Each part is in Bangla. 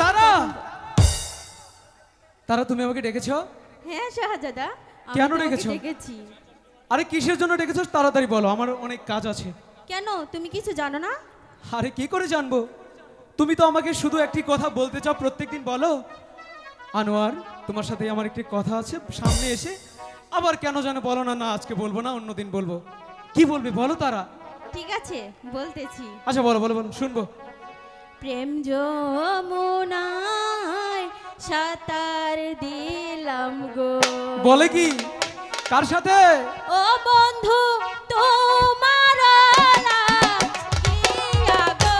তারা! তারা তুমি আমাকে ডেকেছো? হ্যাঁ শাহজাদা কেন ডেকেছো? ডেকেছি। আরে কিসের জন্য ডেকেছো? তাড়াতাড়ি বলো আমার অনেক কাজ আছে। কেন? তুমি কিছু জানো না? আরে কি করে জানব? তুমি তো আমাকে শুধু একটি কথা বলতে চাও প্রত্যেকদিন বলো। আনোয়ার তোমার সাথে আমার একটি কথা আছে সামনে এসে আবার কেন যেন বলো না না আজকে বলব না অন্যদিন বলব। কি বলবে বলো তারা। ঠিক আছে বলতেছি। আচ্ছা বলো বলো বলো শুনব। প্রেম যমুনায় সাঁতার দিলাম গো। বলে কি? কার সাথে? ও বন্ধু তোমার কি দিয়া গো।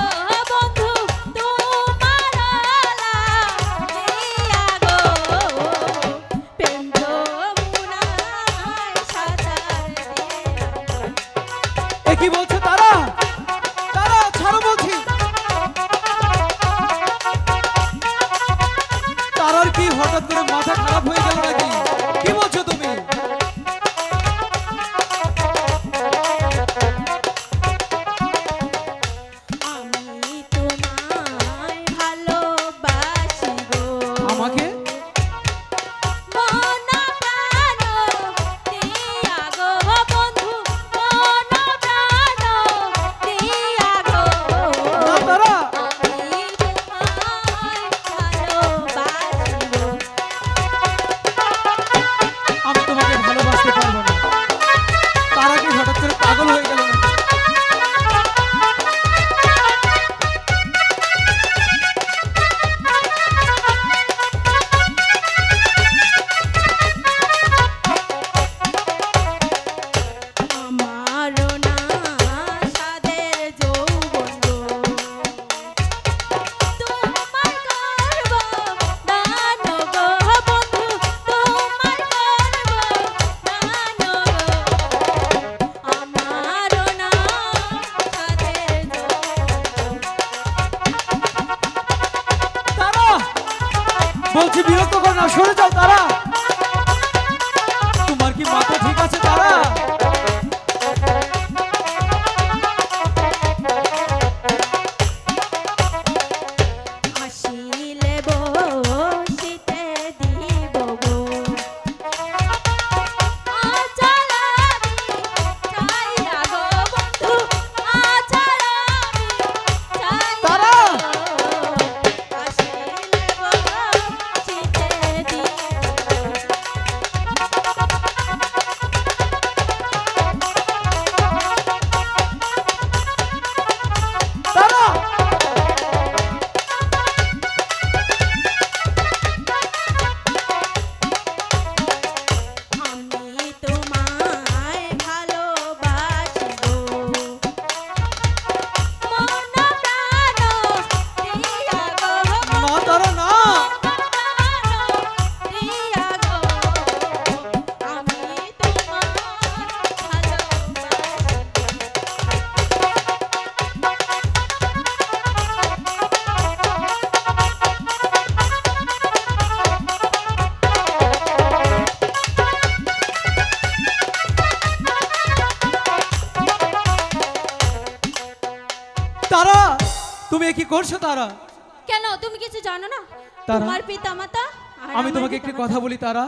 বলছি বিরক্ত করে না সরে যাও তারা। তোমার কি মাথা ঠিক আছে তারা? তুমি কি করছ তারা? কেন? তুমি কিছু জানো না? তারা? তোমার পিতামাতা আর আমি তোমাকে একটি কথা বলি তারা।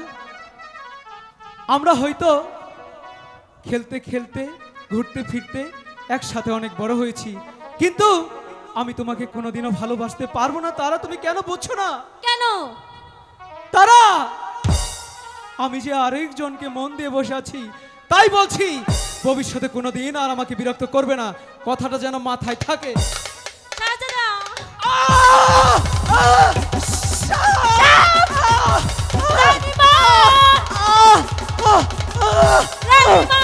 আমরা হয়তো খেলতে খেলতে ঘুরতে ফিরতে একসাথে অনেক বড় হয়েছি। কিন্তু আমি তোমাকে কোনোদিনও ভালোবাসতে পারব না। তারা তুমি কেন বুঝছ না? কেন? তারা আমি যে আরেকজনকে মন দিয়ে বসে আছি তাই বলছি ভবিষ্যতে কোনোদিন আর আমাকে বিরক্ত করবে না। কথাটা যেন মাথায় থাকে। Oh!